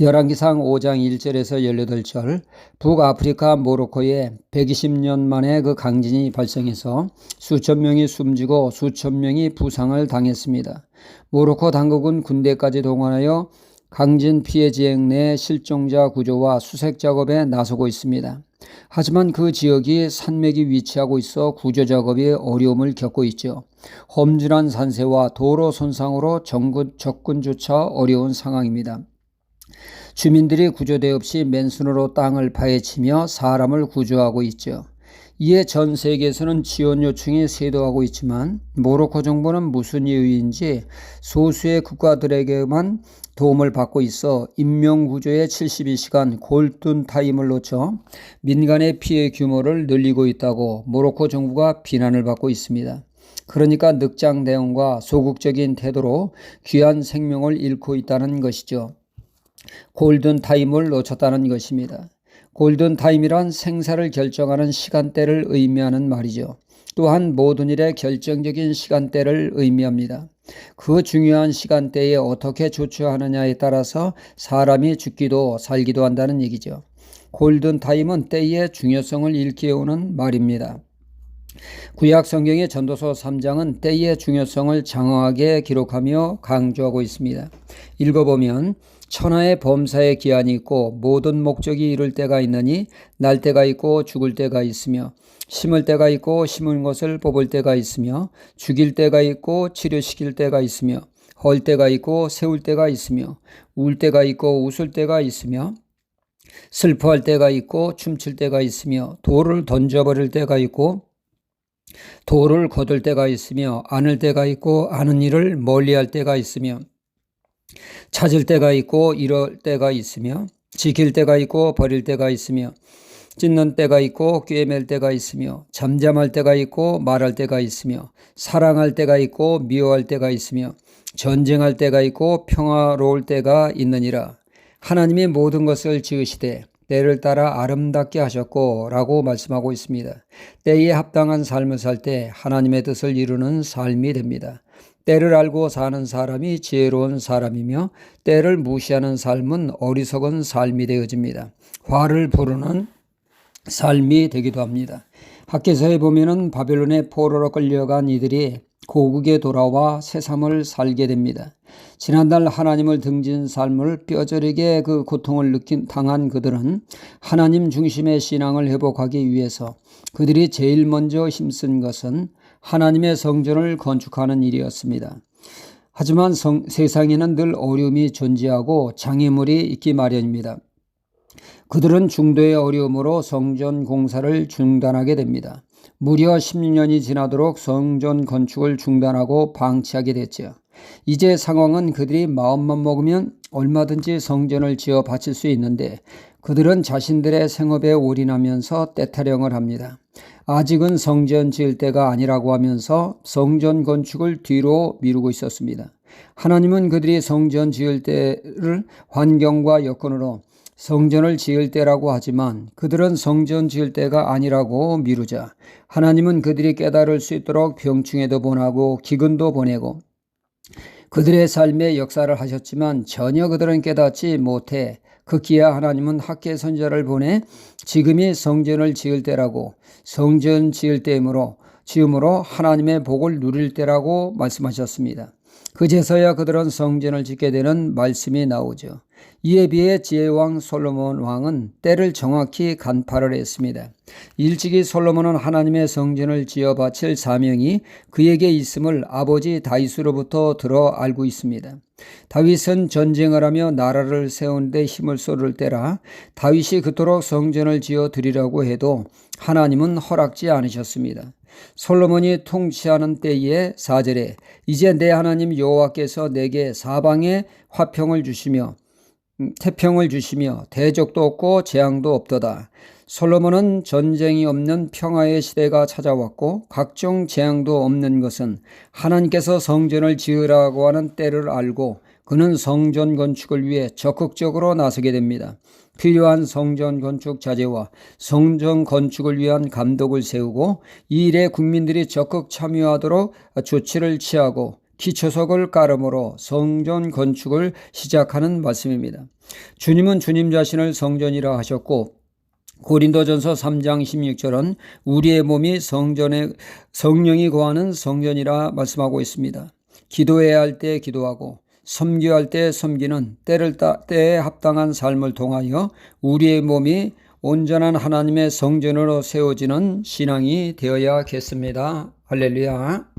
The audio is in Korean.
열왕기상 5장 1절에서 18절 북아프리카 모로코에 120년 만에 그 강진이 발생해서 수천 명이 숨지고 수천 명이 부상을 당했습니다. 모로코 당국은 군대까지 동원하여 강진 피해 지역 내 실종자 구조와 수색 작업에 나서고 있습니다. 하지만 그 지역이 산맥이 위치하고 있어 구조 작업이 어려움을 겪고 있죠. 험준한 산세와 도로 손상으로 접근조차 어려운 상황입니다. 주민들이 구조대 없이 맨손으로 땅을 파헤치며 사람을 구조하고 있죠. 이에 전 세계에서는 지원 요청이 쇄도하고 있지만 모로코 정부는 무슨 이유인지 소수의 국가들에게만 도움을 받고 있어 인명구조의 72시간 골든 타임을 놓쳐 민간의 피해 규모를 늘리고 있다고 모로코 정부가 비난을 받고 있습니다. 그러니까 늑장 대응과 소극적인 태도로 귀한 생명을 잃고 있다는 것이죠. 골든 타임을 놓쳤다는 것입니다. 골든 타임이란 생사를 결정하는 시간대를 의미하는 말이죠. 또한 모든 일의 결정적인 시간대를 의미합니다. 그 중요한 시간대에 어떻게 조처하느냐에 따라서 사람이 죽기도 살기도 한다는 얘기죠. 골든 타임은 때의 중요성을 일깨우는 말입니다. 구약 성경의 전도서 3장은 때의 중요성을 장황하게 기록하며 강조하고 있습니다. 읽어보면 천하의 범사의 기한이 있고 모든 목적이 이룰 때가 있느니 날 때가 있고 죽을 때가 있으며 심을 때가 있고 심은 것을 뽑을 때가 있으며 죽일 때가 있고 치료시킬 때가 있으며 헐 때가 있고 세울 때가 있으며 울 때가 있고 웃을 때가 있으며 슬퍼할 때가 있고 춤출 때가 있으며 돌을 던져버릴 때가 있고 돌을 거둘 때가 있으며 안을 때가 있고 아는 일을 멀리할 때가 있으며 찾을 때가 있고 이럴 때가 있으며 지킬 때가 있고 버릴 때가 있으며 찢는 때가 있고 꿰맬 때가 있으며 잠잠할 때가 있고 말할 때가 있으며 사랑할 때가 있고 미워할 때가 있으며 전쟁할 때가 있고 평화로울 때가 있느니라 하나님이 모든 것을 지으시되 때를 따라 아름답게 하셨고 라고 말씀하고 있습니다. 때에 합당한 삶을 살 때 하나님의 뜻을 이루는 삶이 됩니다. 때를 알고 사는 사람이 지혜로운 사람이며 때를 무시하는 삶은 어리석은 삶이 되어집니다. 화를 부르는 삶이 되기도 합니다. 학계서에 보면은 바벨론의 포로로 끌려간 이들이 고국에 돌아와 새삼을 살게 됩니다. 지난달 하나님을 등진 삶을 뼈저리게 그 고통을 느낀 당한 그들은 하나님 중심의 신앙을 회복하기 위해서 그들이 제일 먼저 힘쓴 것은 하나님의 성전을 건축하는 일이었습니다. 하지만 성, 세상에는 늘 어려움이 존재하고 장애물이 있기 마련입니다. 그들은 중도의 어려움으로 성전 공사를 중단하게 됩니다. 무려 10년이 지나도록 성전 건축을 중단하고 방치하게 됐죠. 이제 상황은 그들이 마음만 먹으면 얼마든지 성전을 지어 바칠 수 있는데 그들은 자신들의 생업에 올인하면서 떼타령을 합니다. 아직은 성전 지을 때가 아니라고 하면서 성전 건축을 뒤로 미루고 있었습니다. 하나님은 그들이 성전 지을 때를 환경과 여건으로 성전을 지을 때라고 하지만 그들은 성전 지을 때가 아니라고 미루자 하나님은 그들이 깨달을 수 있도록 병충해도 보내고 기근도 보내고 그들의 삶에 역사를 하셨지만 전혀 그들은 깨닫지 못해 극기야 하나님은 학계 선자를 보내 지금이 성전을 지을 때라고 성전 지을 때이므로 지음으로 하나님의 복을 누릴 때라고 말씀하셨습니다. 그제서야 그들은 성전을 짓게 되는 말씀이 나오죠. 이에 비해 지혜왕 솔로몬 왕은 때를 정확히 간파를 했습니다. 일찍이 솔로몬은 하나님의 성전을 지어 바칠 사명이 그에게 있음을 아버지 다윗으로부터 들어 알고 있습니다. 다윗은 전쟁을 하며 나라를 세우는데 힘을 쏟을 때라 다윗이 그토록 성전을 지어 드리라고 해도 하나님은 허락지 않으셨습니다. 솔로몬이 통치하는 때에 사절에 이제 내 하나님 여호와께서 내게 사방에 화평을 주시며 음, 태평을 주시며 대적도 없고 재앙도 없도다. 솔로몬은 전쟁이 없는 평화의 시대가 찾아왔고 각종 재앙도 없는 것은 하나님께서 성전을 지으라고 하는 때를 알고 그는 성전 건축을 위해 적극적으로 나서게 됩니다. 필요한 성전 건축 자재와 성전 건축을 위한 감독을 세우고 이 일에 국민들이 적극 참여하도록 조치를 취하고 기초석을 깔음으로 성전 건축을 시작하는 말씀입니다. 주님은 주님 자신을 성전이라 하셨고 고린도전서 3장 16절은 우리의 몸이 성전에 성령이 거하는 성전이라 말씀하고 있습니다. 기도해야 할 때 기도하고 섬겨야 할 때 섬기는 때를 따, 때에 합당한 삶을 통하여 우리의 몸이 온전한 하나님의 성전으로 세워지는 신앙이 되어야겠습니다. 할렐루야.